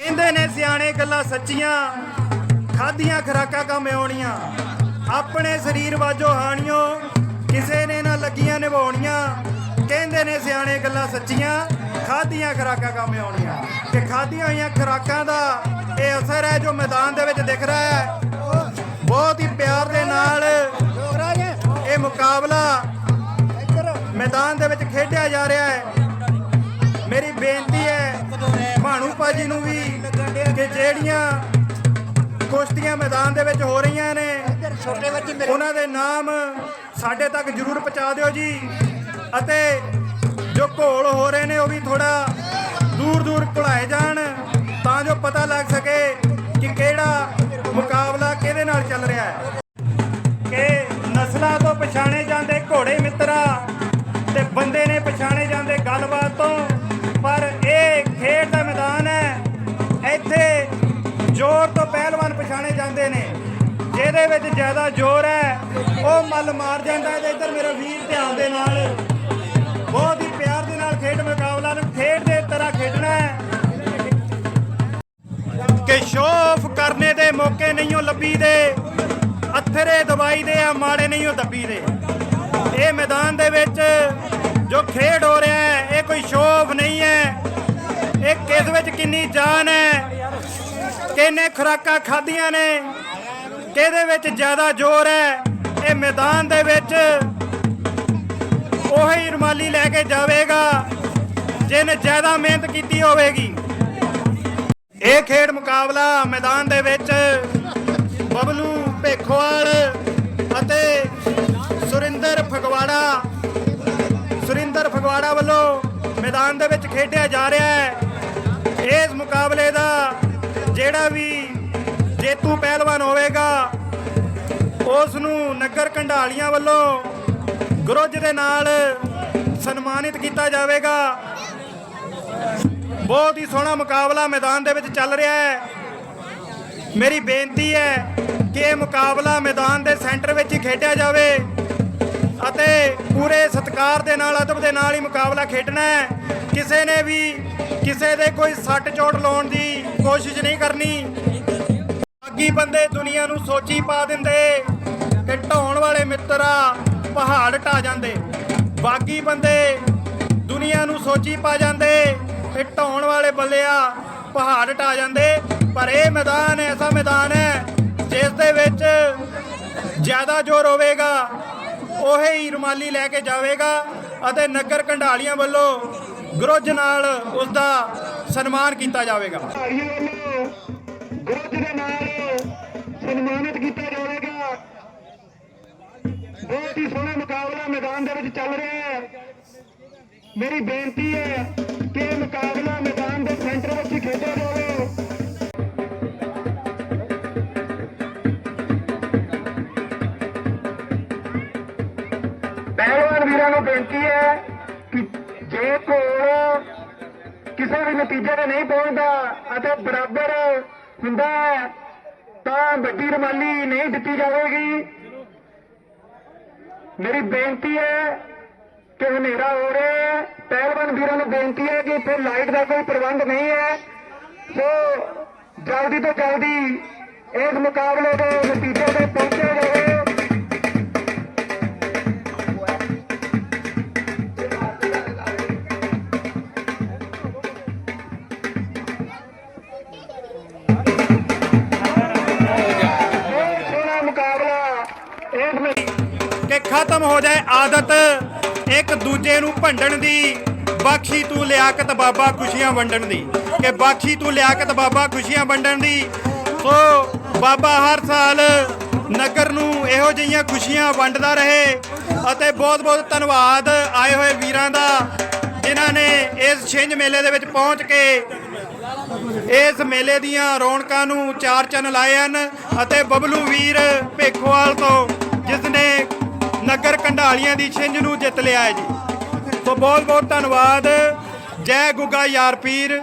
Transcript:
ਕਹਿੰਦੇ ਨੇ ਸਿਆਣੇ ਗੱਲਾਂ ਸੱਚੀਆਂ, ਖਾਧੀਆਂ ਖਰਾਕਾਂ ਕੰਮ ਆਉਣੀਆਂ। ਆਪਣੇ ਸਰੀਰ ਵਾਜੋ ਹਾਣੀਓ, ਕਿਸੇ ਨੇ ਨਾ ਲੱਗੀਆਂ ਨਿਭਾਉਣੀਆਂ। ਕਹਿੰਦੇ ਨੇ ਸਿਆਣੇ ਗੱਲਾਂ ਸੱਚੀਆਂ, ਖਾਧੀਆਂ ਖਰਾਕਾਂ ਕੰਮ ਆਉਣੀਆਂ। ਕਿ ਖਾਧੀਆਂ ਹੋਈਆਂ ਖਰਾਕਾਂ ਦਾ ਇਹ ਅਸਰ ਹੈ ਜੋ ਮੈਦਾਨ ਦੇ ਵਿੱਚ ਦਿਖ ਰਿਹਾ ਹੈ। ਬਹੁਤ ਹੀ ਪਿਆਰ ਦੇ ਨਾਲ ਇਹ ਮੁਕਾਬਲਾ ਮੈਦਾਨ ਦੇ ਵਿੱਚ ਖੇਡਿਆ ਜਾ ਰਿਹਾ ਹੈ। ਕੁਸ਼ਤੀਆਂ ਮੈਦਾਨ ਦੇ ਵਿੱਚ ਹੋ ਰਹੀਆਂ ਨੇ। ਛੋਟੇ ਬੱਚੇ ਮੇਰੇ ਉਹਨਾਂ ਦੇ ਨਾਮ ਸਾਡੇ ਤੱਕ ਜਰੂਰ ਪਹੁੰਚਾ ਦਿਓ ਜੀ। ਅਤੇ ਜੋ ਘੋਲ ਹੋ ਰਹੇ ਨੇ ਉਹ ਵੀ ਥੋੜਾ ਦੂਰ ਦੂਰ ਘੁਲਾਏ ਜਾਣ ਤਾਂ ਜੋ ਪਤਾ ਲੱਗ ਸਕੇ ਕਿ ਕਿਹੜਾ ਮੁਕਾਬਲਾ ਕਿਹਦੇ ਨਾਲ ਚੱਲ ਰਿਹਾ ਹੈ। ਕਿ ਨਸਲਾਂ ਤੋਂ ਪਛਾਣੇ ਜਾਂਦੇ ਘੋੜੇ ਮਿੱਤਰਾ ਤੇ ਬੰਦੇ ਨੇ ਪਛਾਣੇ ਜਾਂਦੇ ਗੱਲਬਾਤ ਤੋਂ ਪਹਿਲਵਾਨ ਜਾਂਦੇ ਨੇ। ਜਿਹਦੇ ਵਿੱਚ ਜ਼ਿਆਦਾ ਜ਼ੋਰ ਹੈ, ਉਹ ਮੱਲ ਮਾਰ ਜਾਂਦਾ ਹੈ ਤੇ ਇੱਧਰ ਮੇਰਾ ਵੀਰ ਧਿਆਨ ਦੇ ਨਾਲ। ਬਹੁਤ ਹੀ ਪਿਆਰ ਦੇ ਨਾਲ ਖੇਡ ਮੁਕਾਬਲਾ ਨੂੰ ਖੇਡ ਦੇ ਤਰ੍ਹਾਂ ਖੇਡਣਾ ਹੈ। ਕਿ ਸ਼ੋਫ ਕਰਨੇ ਦੇ ਮੌਕੇ ਨਹੀਂ ਉਹ ਲੱਭੀ ਦੇ। ਅਥਰੇ ਦਵਾਈ ਦੇ ਆ, ਮਾੜੇ ਨਹੀਂ ਉਹ ਦੱਬੀ ਦੇ। ਇਹ ਮੈਦਾਨ ਦੇ ਵਿੱਚ ਜੋ ਖੇਡ ਹੋ ਰਿਹਾ ਹੈ, ਇਹ ਕੋਈ ਸ਼ੋਫ ਨਹੀਂ ਹੈ। ਇਹ ਕਿਸ ਵਿੱਚ ਕਿੰਨੀ ਜਾਨ ਹੈ? ਕਿੰਨੇ ਖੁਰਾਕਾਂ ਖਾਧੀਆਂ ਨੇ? ਕਿਹਦੇ ਵਿੱਚ ਜ਼ਿਆਦਾ ਜ਼ੋਰ ਹੈ? ਇਹ ਮੈਦਾਨ ਦੇ ਵਿੱਚ ਉਹੀ ਰੁਮਾਲੀ ਲੈ ਕੇ ਜਾਵੇਗਾ, ਜਿਹਨੇ ਜ਼ਿਆਦਾ ਮਿਹਨਤ ਕੀਤੀ ਹੋਵੇਗੀ। ਇਹ ਖੇਡ ਮੁਕਾਬਲਾ ਮੈਦਾਨ ਦੇ ਵਿੱਚ ਬਬਲੂ ਭੇਖੋਵਾਲ ਅਤੇ ਸੁਰਿੰਦਰ ਫਗਵਾੜਾ ਸੁਰਿੰਦਰ ਫਗਵਾੜਾ ਵੱਲੋਂ ਮੈਦਾਨ ਦੇ ਵਿੱਚ ਖੇਡਿਆ ਜਾ ਰਿਹਾ ਹੈ। ਇਸ ਮੁਕਾਬਲੇ ਦਾ ਜਿਹੜਾ ਵੀ ਜੇਤੂ ਪਹਿਲਵਾਨ ਹੋਵੇਗਾ ਉਸ ਨੂੰ ਨਗਰ ਕੰਢਾਲੀਆਂ ਵੱਲੋਂ ਗੁਰਜ ਦੇ ਨਾਲ ਸਨਮਾਨਿਤ ਕੀਤਾ ਜਾਵੇਗਾ। ਬਹੁਤ ਹੀ ਸੋਹਣਾ ਮੁਕਾਬਲਾ ਮੈਦਾਨ ਦੇ ਵਿੱਚ ਚੱਲ ਰਿਹਾ ਹੈ। ਮੇਰੀ ਬੇਨਤੀ ਹੈ ਕਿ ਇਹ ਮੁਕਾਬਲਾ ਮੈਦਾਨ ਦੇ ਸੈਂਟਰ ਵਿੱਚ ਹੀ ਖੇਡਿਆ ਜਾਵੇ ਅਤੇ ਪੂਰੇ ਸਤਿਕਾਰ ਦੇ ਨਾਲ, ਅਦਬ ਦੇ ਨਾਲ ਹੀ ਮੁਕਾਬਲਾ ਖੇਡਣਾ ਹੈ। ਕਿਸੇ ਨੇ ਵੀ ਕਿਸੇ ਦੇ ਕੋਈ ਸੱਟ ਚੋਟ ਲਾਉਣ ਦੀ ਕੋਸ਼ਿਸ਼ ਨਹੀਂ ਕਰਨੀ। ਬਾਕੀ ਬੰਦੇ ਦੁਨੀਆ ਨੂੰ ਸੋਚੀ ਪਾ ਦਿੰਦੇ ਕਿ ਢਾਉਣ ਵਾਲੇ ਮਿੱਤਰਾ ਪਹਾੜ ਢਾ ਜਾਂਦੇ। ਬਾਕੀ ਬੰਦੇ ਦੁਨੀਆ ਨੂੰ ਸੋਚੀ ਪਾ ਜਾਂਦੇ ਕਿ ਢਾਉਣ ਵਾਲੇ ਬੱਲਿਆ ਪਹਾੜ ਢਾ ਜਾਂਦੇ। ਪਰ ਇਹ ਮੈਦਾਨ ਐਸਾ ਮੈਦਾਨ ਹੈ, ਜਿਸ ਦੇ ਵਿੱਚ ਜ਼ਿਆਦਾ ਜ਼ੋਰ ਹੋਵੇਗਾ, ਉਹੇ ਹੀ ਰੁਮਾਲੀ ਲੈ ਕੇ ਜਾਵੇਗਾ ਅਤੇ ਨਗਰ ਕੰਢਾਲੀਆਂ ਵੱਲੋਂ ਗਰੁੱਜ ਨਾਲ ਉਸ ਦਾ ਸਨਮਾਨ ਕੀਤਾ ਜਾਵੇਗਾ। ਗੁਰਜ ਦੇ ਨਾਲ ਸਨਮਾਨਿਤ ਕੀਤਾ ਜਾਵੇਗਾ। ਬਹੁਤ ਹੀ ਸੋਹਣਾ ਮੁਕਾਬਲਾ ਮੈਦਾਨ ਦੇ ਵਿੱਚ ਚੱਲ ਰਿਹਾ ਹੈ। ਮੇਰੀ ਬੇਨਤੀ ਹੈ ਕਿ ਮੁਕਾਬਲਾ ਮੈਦਾਨ ਦੇ ਸੈਂਟਰ ਵਿੱਚ ਹੀ ਖੇਡਿਆ ਜਾਵੇ। ਪਹਿਲਵਾਨ ਵੀਰਾਂ ਨੂੰ ਬੇਨਤੀ ਹੈ ਕਿ ਜੇ ਕੋਲ ਕਿਸੇ ਵੀ ਨਤੀਜੇ ਤੇ ਨਹੀਂ ਪਹੁੰਚਦਾ ਅਤੇ ਬਰਾਬਰ ਹੁੰਦਾ ਤਾਂ ਵੱਡੀ ਰਮਾਲੀ ਨਹੀਂ ਦਿੱਤੀ ਜਾਵੇਗੀ। ਮੇਰੀ ਬੇਨਤੀ ਹੈ ਕਿ ਹਨੇਰਾ ਹੋ ਰਿਹਾ ਹੈ। ਪਹਿਲਵਾਨ ਵੀਰਾਂ ਨੂੰ ਬੇਨਤੀ ਹੈ ਕਿ ਇੱਥੇ ਲਾਈਟ ਦਾ ਕੋਈ ਪ੍ਰਬੰਧ ਨਹੀਂ ਹੈ। ਸੋ ਜਲਦੀ ਤੋਂ ਜਲਦੀ ਇਸ ਮੁਕਾਬਲੇ ਦੇ ਨਤੀਜੇ ਖਤਮ ਹੋ ਜਾਏ ਆਦਤ, ਇੱਕ ਦੂਜੇ ਨੂੰ ਭੰਡਣ ਦੀ, ਬਾਖੀ ਤੂੰ ਲਿਆਕਤ ਬਾਬਾ ਖੁਸ਼ੀਆਂ ਵੰਡਣ ਦੀ। ਕਿ ਬਖਸ਼ੀ ਤੂੰ ਲਿਆਕਤ ਬਾਬਾ ਖੁਸ਼ੀਆਂ ਵੰਡਣ ਦੀ। ਸੋ ਬਾਬਾ ਹਰ ਸਾਲ ਨਗਰ ਨੂੰ ਇਹੋ ਜਿਹੀਆਂ ਖੁਸ਼ੀਆਂ ਵੰਡਦਾ ਰਹੇ ਅਤੇ ਬਹੁਤ ਬਹੁਤ ਧੰਨਵਾਦ ਆਏ ਹੋਏ ਵੀਰਾਂ ਦਾ, ਜਿਨ੍ਹਾਂ ਨੇ ਇਸ ਛਿੰਝ ਮੇਲੇ ਦੇ ਵਿੱਚ ਪਹੁੰਚ ਕੇ ਇਸ ਮੇਲੇ ਦੀਆਂ ਰੌਣਕਾਂ ਨੂੰ ਚਾਰ ਚੰਨ ਲਾਏ ਹਨ ਅਤੇ ਬਬਲੂ ਵੀਰ ਭੇਖੋਵਾਲ ਤੋਂ ਜਿਸ ਨੇ ਨਗਰ ਕੰਢਾਲੀਆਂ ਦੀ ਛਿੰਝ ਨੂੰ ਜਿੱਤ ਲਿਆ ਹੈ ਜੀ। ਸੋ ਬਹੁਤ ਬਹੁਤ ਧੰਨਵਾਦ। ਜੈ ਗੁੱਗਾ ਯਾਰ ਪੀਰ।